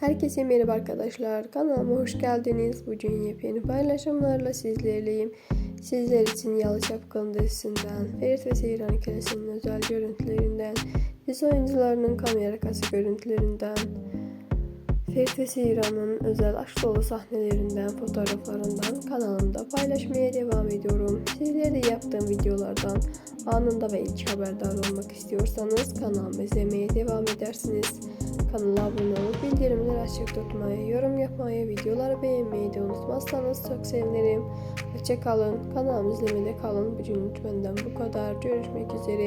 Herkese merhaba arkadaşlar. Kanalıma hoş geldiniz. Bugün yepyeni paylaşımlarla sizlerleyim. Sizler için Yalı Çapkın dizisinden, Ferit ve Seyran hikayesinin özel görüntülerinden, dizi oyuncularının kamera arkası görüntülerinden, Ferit ve Seyran'ın özel aşk dolu sahnelerinden, fotoğraflarından kanalımda paylaşmaya devam ediyorum. Sizler de yaptığım videolardan anında ve ilk haberdar olmak istiyorsanız kanalımı izlemeye devam edersiniz. Kanala abone olup bildirimleri açık tutmayı, yorum yapmayı, videoları beğenmeyi de unutmazsanız çok sevinirim. Hoşçakalın, kanalımı izlemede kalın. Bugünlük benden bu kadar. Görüşmek üzere.